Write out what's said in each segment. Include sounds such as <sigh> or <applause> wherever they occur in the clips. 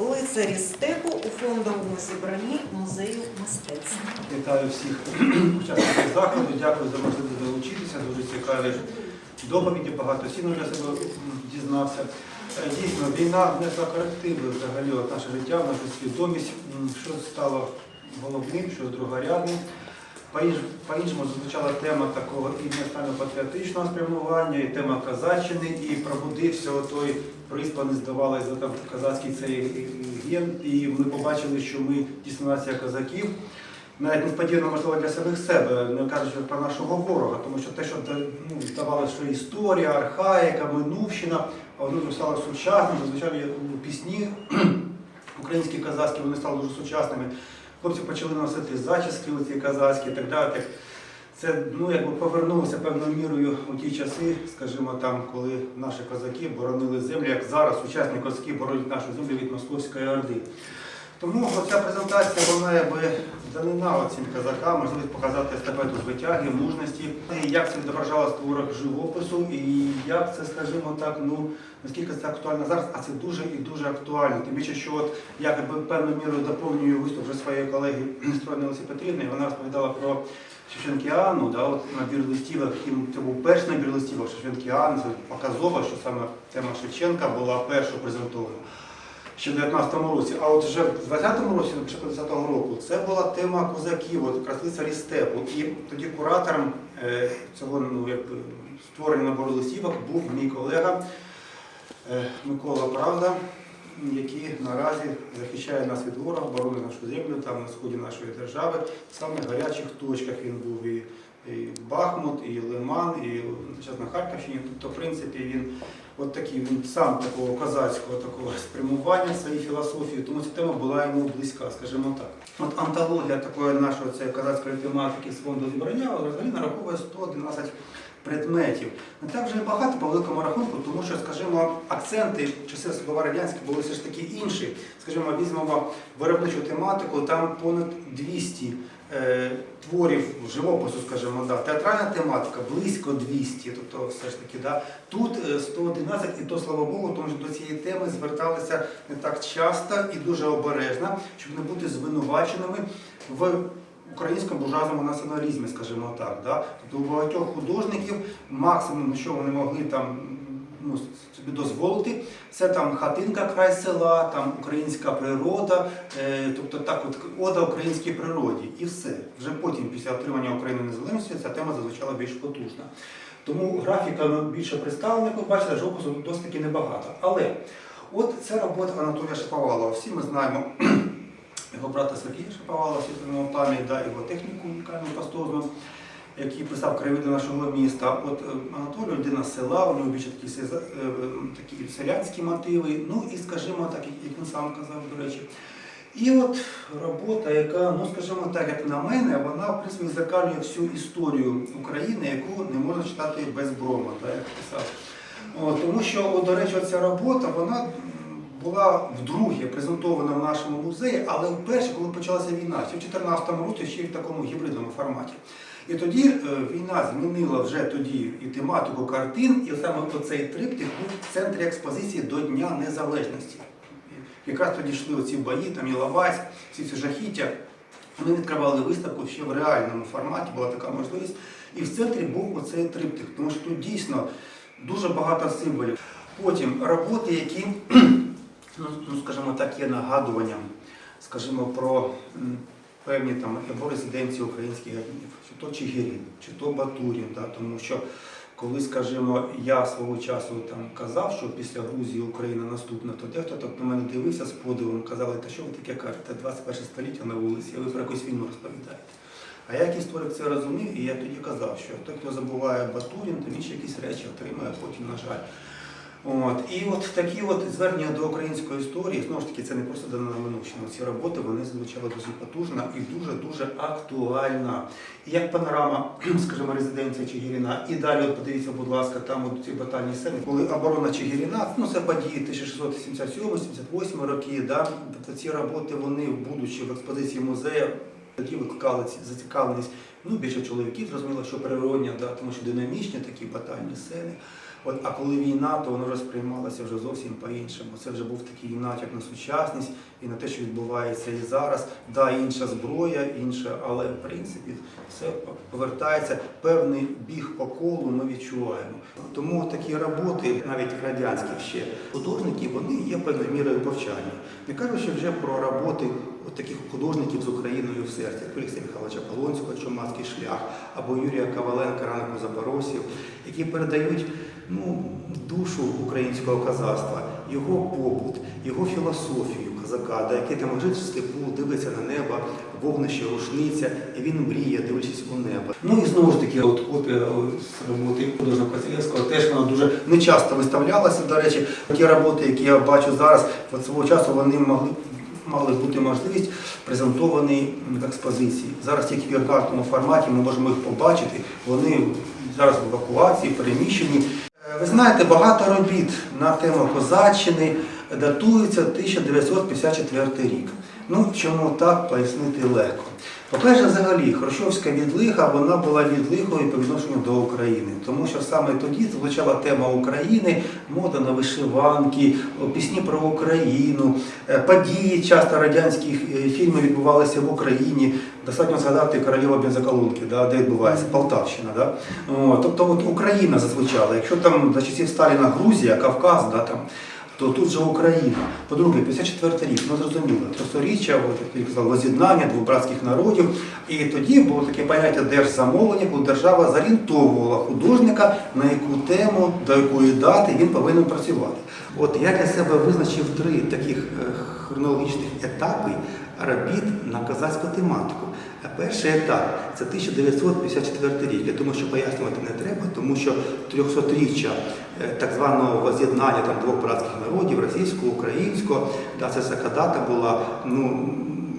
Лицарі степу у фондовому зібранні музею мистецтв. Вітаю всіх учасників заходу. Дякую за можливість долучитися. Дуже цікаві доповіді, багато цінного для себе дізнався. Е, Дійсно, війна внесла корективи взагалі от наше життя, нашу свідомість, що стало головним, що другорядним. По-інш- По-іншому звучала тема такого і національно-патріотичного спрямування, і тема казаччини, і пробудився той приспаний, здавалося, за там казацький цей ген, і ми побачили, що ми дійсно нація козаків. Навіть несподівано, можливо, для самих себе, не кажучи про нашого ворога, тому що те, що ну, здавалося, що історія, архаїка, минувщина, воно стало сучасним, зазвичай ну, пісні <clears throat> українські казацькі, вони стали дуже сучасними. Хлопці почали носити зачіски оці казацькі і так далі. Це ну, якби повернулося певною мірою у ті часи, скажімо, там, коли наші козаки боронили землю, як зараз сучасні козаки боронять нашу землю від Московської Орди. Тому ця презентація вона якби данина цим казакам, можливість показати естафету звитяги, мужності, як це відображалося в творах живопису, і як це, скажімо так, ну наскільки це актуально зараз, а це дуже і дуже актуально. Тим більше, що от я певною мірою доповнюю виступ вже своєї колеги Стройної Олесі Петрівни, вона розповідала про Шевченкіану, да, от набір листівок, це був перший набір листівок Шевченкіан, це показово, що саме тема Шевченка була першою презентована ще в 19-му році. А от вже в 20-му році, до 50-го року, це була тема козаків, от якраз лицарі степу. І тоді куратором е, цього ну, якби, створення набору листівок був мій колега е, Микола Правда, який наразі захищає нас від ворога, боронить нашу землю там на сході нашої держави. Саме в гарячих точках він був і, і Бахмут, і Лиман, і зараз на Харківщині. Тобто, в принципі, він от такий він сам такого козацького такого спрямування своєї філософії, тому ця тема була йому близька, скажімо так. От антологія такої нашої цієї козацької тематики з фонду зібрання взагалі нараховує 111 предметів. Не так вже багато по великому рахунку, тому що, скажімо, акценти часи слова радянські були все ж таки інші. Скажімо, візьмемо виробничу тематику, там понад 200 е, творів живопису, скажімо, да. театральна тематика близько 200, тобто все ж таки, да. тут е, 111, і то слава Богу, тому що до цієї теми зверталися не так часто і дуже обережно, щоб не бути звинуваченими в українському буржуазному націоналізмі, скажімо так. Да. Тобто у багатьох художників максимум, що вони могли там ну, собі дозволити, це там хатинка край села, там українська природа, е, тобто так от ода українській природі. І все. Вже потім, після отримання України незалежності, ця тема зазвучала більш потужна. Тому графіка ну, більше представлена, ви бачите, живопису досить таки небагато. Але от це робота Анатолія Шаповалова. Всі ми знаємо його брата Сергія Шаповалова, світлому пам'ять, да, його техніку унікальну пастозну який писав краєвиди нашого міста. От е, Анатолій людина з села, у нього більше такі, е, такі селянські мотиви, ну і, скажімо так, як він сам казав, до речі. І от робота, яка, ну скажімо так, як на мене, вона в принципі зеркалює всю історію України, яку не можна читати без брома, так, як писав. От, тому що, от, до речі, ця робота, вона була вдруге презентована в нашому музеї, але вперше, коли почалася війна, ще в 2014 році, ще й в такому гібридному форматі. І тоді е, війна змінила вже тоді і тематику картин, і саме оцей триптих був в центрі експозиції до Дня Незалежності. Якраз тоді йшли оці бої, там Іловайськ, ці всі жахіття. Ми відкривали виставку ще в реальному форматі, була така можливість. І в центрі був оцей триптих, тому що тут дійсно дуже багато символів. Потім роботи, які, ну, ну, скажімо так, є нагадуванням, скажімо, про певні там або резиденції українських гетьманів, чи то Чигирин, чи то Батурін, да, тому що коли, скажімо, я свого часу там казав, що після Грузії Україна наступна, то дехто так на мене дивився з подивом, казали, та що ви таке кажете, 21 століття на вулиці, ви про якусь війну розповідаєте. А я як історик це розумів, і я тоді казав, що той, хто забуває Батурін, то він ще якісь речі отримає потім, на жаль. От. І от такі от звернення до української історії, знову ж таки, це не просто дана минувщина. Ці роботи вони звучали дуже потужно і дуже-дуже актуальна. І як панорама, <clears throat> скажімо, резиденція Чигирина, і далі, от подивіться, будь ласка, там от ці батальні сцени, коли оборона Чигирина, ну це події 1677-78 роки, да, тобто ці роботи, вони, будучи в експозиції музею, тоді викликали ці- зацікавленість ну, більше чоловіків, зрозуміло, що природня, да, тому що динамічні такі батальні сцени. От, а коли війна, то воно вже сприймалося вже зовсім по-іншому. Це вже був такий натяк на сучасність і на те, що відбувається і зараз. Да, інша зброя, інша, але в принципі все повертається. Певний біг по колу ми відчуваємо. Тому такі роботи, навіть радянських ще художників, вони є певною мірою повчання. Не кажучи вже про роботи от таких художників з Україною в серці, Олексія Михайловича Полонського, Чумацький шлях, або Юрія Коваленка, Ранку Запоросів, які передають ну, душу українського козацтва, його побут, його філософію козака, да, який там лежить в степу, дивиться на небо, вогнище, рушниця, і він мріє, дивлячись у небо. Ну і знову ж таки, от копія з роботи художника Коцілєвського, теж вона дуже не часто виставлялася. До речі, ті роботи, які я бачу зараз, от свого часу вони могли. Мали бути можливість презентовані в експозиції. Зараз тільки в віркартному форматі ми можемо їх побачити. Вони зараз в евакуації, переміщені. Е, Ви знаєте, багато робіт на тему козаччини датуються 1954 рік. Ну, чому так пояснити легко. По-перше, взагалі, Хрущовська відлига вона була відлигою по відношенню до України, тому що саме тоді звучала тема України, мода на вишиванки, пісні про Україну, е, події часто радянських е, фільмів відбувалися в Україні. Достатньо згадати королева бензоколонки, да, де відбувається Полтавщина. Да? О, тобто от Україна зазвучала. Якщо там за часів Сталіна Грузія, Кавказ, да, там, то тут же Україна. По-друге, 54 рік, ну зрозуміло, трьохсторіччя, от, як казав, воз'єднання двох братських народів. І тоді було таке поняття держзамовлення, коли держава зорієнтовувала художника, на яку тему, до якої дати він повинен працювати. От я для себе визначив три таких е, хронологічних етапи робіт на казацьку тематику. А Перший етап це 1954 рік. Я думаю, що пояснювати не треба, тому що 300-річчя е, так званого воз'єднання там двох братських народів, російського, українського, да, це така дата була, ну,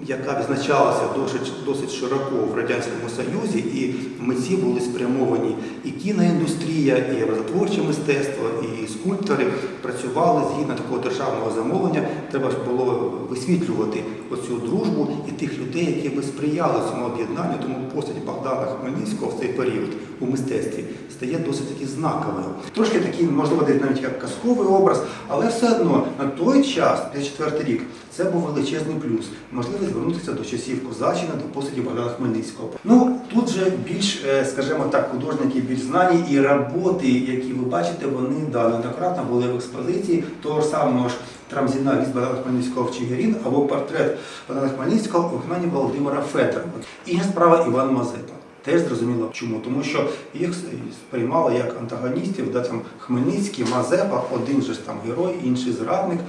яка відзначалася досить, досить широко в Радянському Союзі, і митці були спрямовані і кіноіндустрія, і образотворче мистецтво, і скульптори працювали згідно такого державного замовлення. Треба ж було висвітлювати оцю дружбу і тих людей, які би сприяли цьому об'єднанню. Тому постать Богдана Хмельницького в цей період у мистецтві стає досить таки знаковою. Трошки такий, можливо, навіть як казковий образ, але все одно на той час, 54 рік, це був величезний плюс. Можливість звернутися до часів Козаччини, до постаті Богдана Хмельницького. Ну тут же більш, е, скажімо так, художники більш знані, і роботи, які ви бачите, вони да, неоднократно були в експозиції того ж самого ж Трамзіна від Богдана Хмельницького в Чигирін або портрет Богдана Хмельницького у виконанні Володимира Федорова. Інша справа Іван Мазепа. Теж зрозуміло чому, тому що їх сприймали як антагоністів, де там Хмельницький, Мазепа, один же ж там герой, інший зрадник,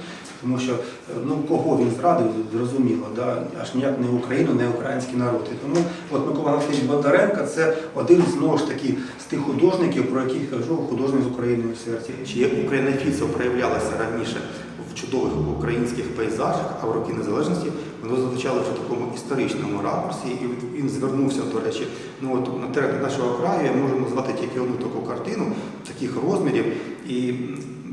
тому що ну кого він зрадив, зрозуміло, да? аж ніяк не Україну, не український народ. І тому от Микола Васильович Бондаренко це один знову ж таки з тих художників, про яких кажу, художник з Україною в серці. Чи українофільство проявлялося раніше в чудових українських пейзажах, а в роки незалежності воно звучало в такому історичному ракурсі, і він звернувся, до речі, ну от на терени нашого краю я можу назвати тільки одну таку картину таких розмірів і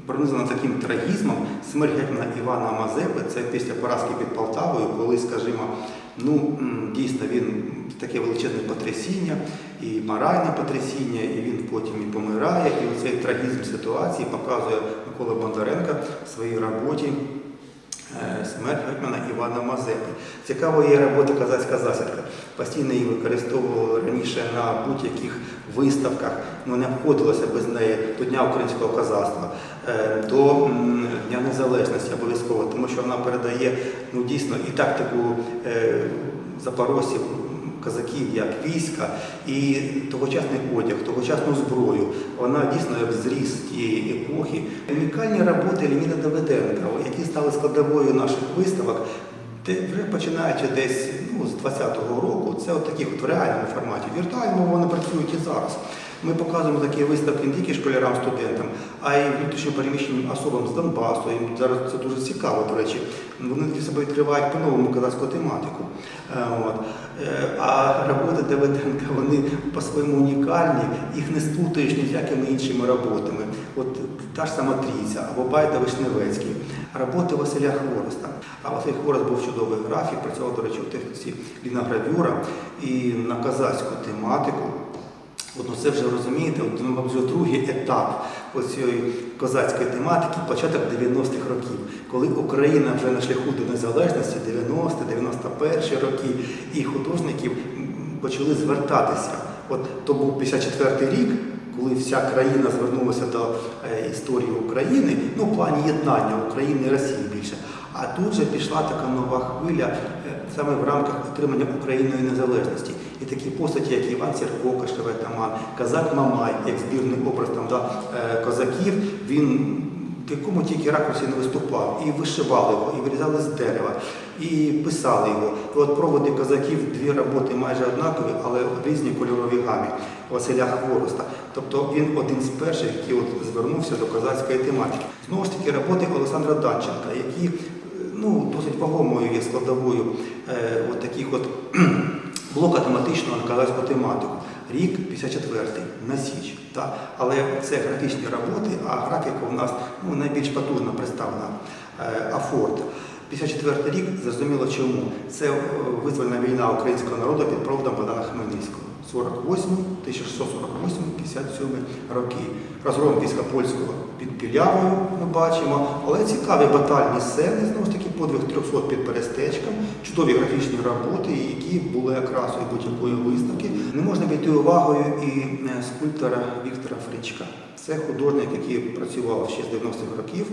пронизана таким трагізмом смерть гетьмана Івана Мазепи. Це після поразки під Полтавою, коли, скажімо, ну дійсно він таке величезне потрясіння, і моральне потрясіння, і він потім і помирає. І оцей трагізм ситуації показує Микола Бондаренко в своїй роботі. Е, Смерть гетьмана Івана Мазепи. Цікаво є робота казацька засідка. Постійно її використовували раніше на будь-яких виставках, ну не обходилося без неї до Дня українського козацтва, е, до Дня Незалежності обов'язково, тому що вона передає ну, дійсно і тактику е, запорожців, козаків як війська і тогочасний одяг, тогочасну зброю. Вона дійсно як зріз тієї епохи. Унікальні роботи Леоніда Давиденка, які стали складовою наших виставок, де вже починаючи десь ну, з 20-го року, це от таких от в реальному форматі. В віртуальному вони працюють і зараз. Ми показуємо такі виставки не тільки школярам, студентам, а й внутрішньо переміщеним особам з Донбасу. Їм зараз це дуже цікаво, до речі. Вони для себе відкривають по-новому казацьку тематику. Е, От. Е, А роботи Давиденка, вони по-своєму унікальні, їх не сплутаєш ні з якими іншими роботами. От та ж сама Трійця або Байда Вишневецький. Роботи Василя Хвороста. А Василь Хворост був чудовий графік, працював, до речі, у техніці ліногравюра і на казацьку тематику. От, це вже розумієте, от, ну, другий етап цієї козацької тематики, початок 90-х років, коли Україна вже на шляху до незалежності, 90-91 роки, і художників почали звертатися. От то був 54-й рік, коли вся країна звернулася до е, історії України, ну в плані єднання України і Росії більше. А тут же пішла така нова хвиля е, саме в рамках отримання Україною незалежності. І такі постаті, як Іван Сірко, Кашевий Таман, Казак Мамай, як збірний образ там, да, е, козаків, він в якому тільки ракурсі не виступав, і вишивали його, і вирізали з дерева, і писали його. І от проводи козаків дві роботи майже однакові, але в різній кольоровій гамі Василя Хвороста. Тобто він один з перших, який от звернувся до козацької тематики. Знову ж таки, роботи Олександра Данченка, які е, ну, досить вагомою є складовою е, от таких от блока автоматично на по тематику. Рік 54-й на Січ. Так? Але це графічні роботи, а графіка у нас ну, найбільш потужно представлена е, Афорт. 54 рік, зрозуміло чому. Це е, визвольна війна українського народу під проводом Богдана Хмельницького. 48, 1648, 57 роки. Розгром війська польського під Пілявою ми бачимо, але цікаві батальні сцени, знову ж таки, подвиг 300 під Перестечком, чудові графічні роботи, які були окрасою будь-якої виставки. Не можна піти увагою і е, скульптора Віктора Фричка. Це художник, який працював ще з 90-х років.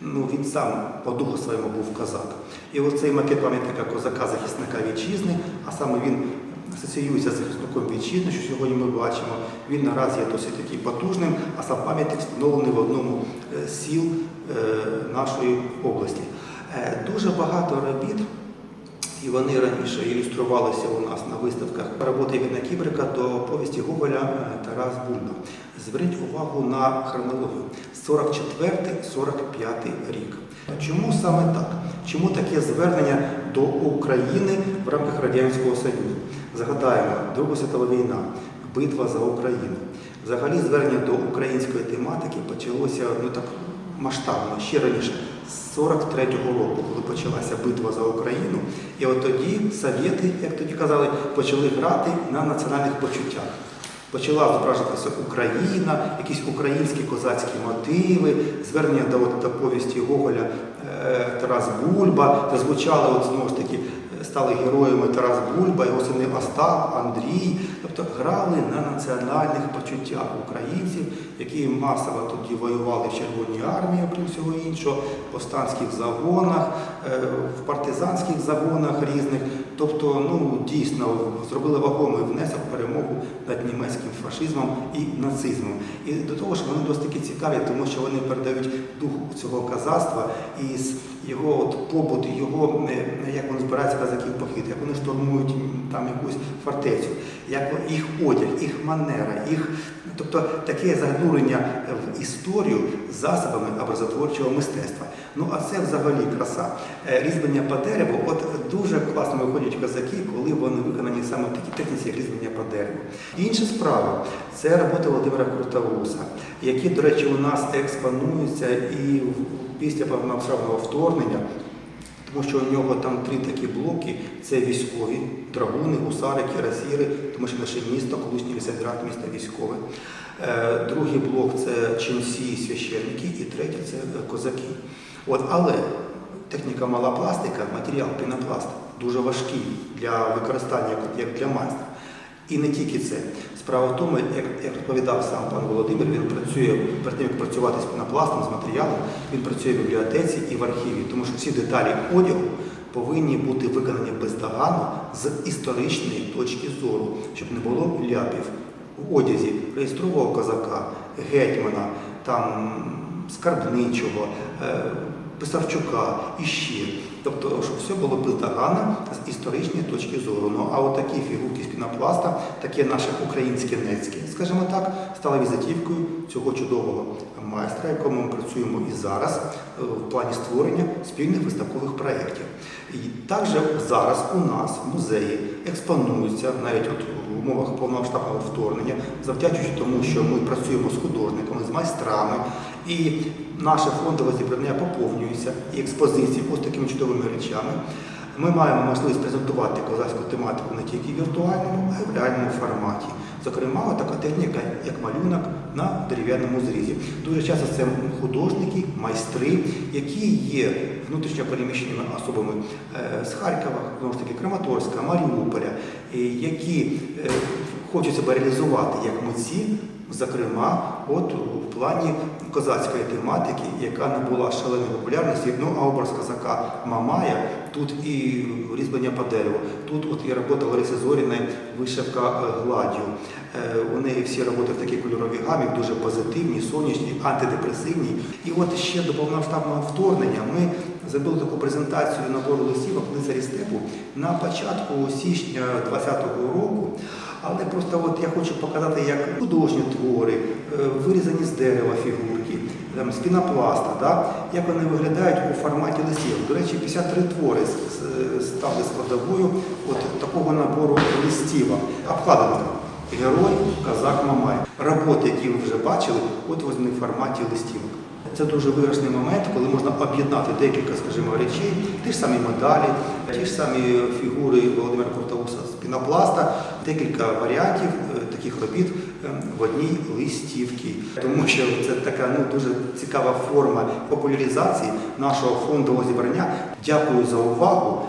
Ну, він сам по духу своєму був козак. І оцей макет пам'ятника козака захисника вітчизни, а саме він асоціюється з захисником вітчизни, що сьогодні ми бачимо. Він наразі є досить такий потужним, а сам пам'ятник встановлений в одному е, з сіл е, нашої області. Е, Дуже багато робіт, і вони раніше ілюструвалися у нас на виставках роботи Євгена Кібрика до повісті Гоголя е, Тарас Бульба. Зверніть увагу на хронологію 44-45 рік. Чому саме так? Чому таке звернення до України в рамках Радянського Союзу? Згадаємо, Друга світова війна, битва за Україну. Взагалі звернення до української тематики почалося ну так масштабно ще раніше, з 43-го року, коли почалася битва за Україну. І от тоді совєти, як тоді казали, почали грати на національних почуттях. Почала зображуватися Україна, якісь українські козацькі мотиви, звернення до, до повісті Гоголя е, Тарас Бульба, де звучали от, знову ж таки, е, стали героями Тарас Бульба, його сини Остап, Андрій. Тобто грали на національних почуттях українців, які масово тоді воювали в Червоній армії, окрім всього іншого, в повстанських загонах, е, в партизанських загонах різних. Тобто, ну дійсно зробили вагомий внесок в перемогу над німецьким фашизмом і нацизмом. І до того ж вони досить таки цікаві, тому що вони передають дух цього казацтва і його от побут, його е, як вони збираються казаків похід, як вони штурмують там якусь фортецю, як їх одяг, їх манера, їх, тобто таке занурення в історію засобами образотворчого мистецтва. Ну а це взагалі краса. Е, Різьблення по дереву, от дуже класно виходять козаки, коли вони виконані саме в такій техніці, як різьблення по дереву. Інша справа це роботи Володимира Крутоуса, які, до речі, у нас експонуються і після повномасштабного вторгнення. Тому що у нього там три такі блоки: це військові, драгуни, гусари, кірасіри, тому що наше місто, колишній лісоград, місто військове. Е, Другий блок це ченці, священники, і третій це е, козаки. От, але техніка мала пластика, матеріал пінопласт дуже важкий для використання як для майстра. І не тільки це. Справа в тому, як, як розповідав сам пан Володимир, він працює перед тим, як працювати з пінопластом, з матеріалом, він працює в бібліотеці і в архіві, тому що всі деталі одягу повинні бути виконані бездоганно з історичної точки зору, щоб не було ляпів в одязі реєстрового козака, гетьмана, там скарбничого, е, Писарчука і ще. Тобто, щоб все було бездоганно з історичної точки зору. Ну а от такі фігурки з пінопласта, таке наше українське нецьке, скажімо так, стали візитівкою цього чудового майстра, якому ми працюємо і зараз е, в плані створення спільних виставкових проєктів. І також зараз у нас в музеї експонуються навіть от в умовах повномасштабного вторгнення, завдячуючи тому, що ми працюємо з художниками, з майстрами, і наше фондове зібрання поповнюється, і експозиції ось такими чудовими речами. Ми маємо можливість презентувати козацьку тематику не тільки в віртуальному, а й в реальному форматі. Зокрема, така техніка, як малюнок на дерев'яному зрізі. Дуже часто це художники, майстри, які є внутрішньо переміщеними особами е, з Харкова, знову ж таки, Краматорська, Маріуполя, які е, хочуть себе реалізувати як митці, зокрема, от у плані козацької тематики, яка не була шаленої популярності. Ну а образ козака Мамая тут і різьблення по дереву, тут от і робота Лариси Зоріної, вишивка е, гладдю. Е, У неї всі роботи в такій кольоровій гамі, дуже позитивні, сонячні, антидепресивні. І от ще до повномасштабного вторгнення ми зробили таку презентацію набору листівок лицарі степу на початку січня 2020 року. Але просто от я хочу показати, як художні твори, е, вирізані з дерева фігурки, там, з пінопласта, да? як вони виглядають у форматі листів. До речі, 53 твори стали складовою от такого набору листівок. Обкладинка. Герой, козак Мамай. Роботи, які ви вже бачили, от вони в форматі листівок. Це дуже виграшний момент, коли можна об'єднати декілька, скажімо, речей, ті ж самі медалі, ті ж самі фігури Володимира Куртауса пінопласта, декілька варіантів е, таких робіт е, в одній листівці. Тому що це така ну, дуже цікава форма популяризації нашого фондового зібрання. Дякую за увагу.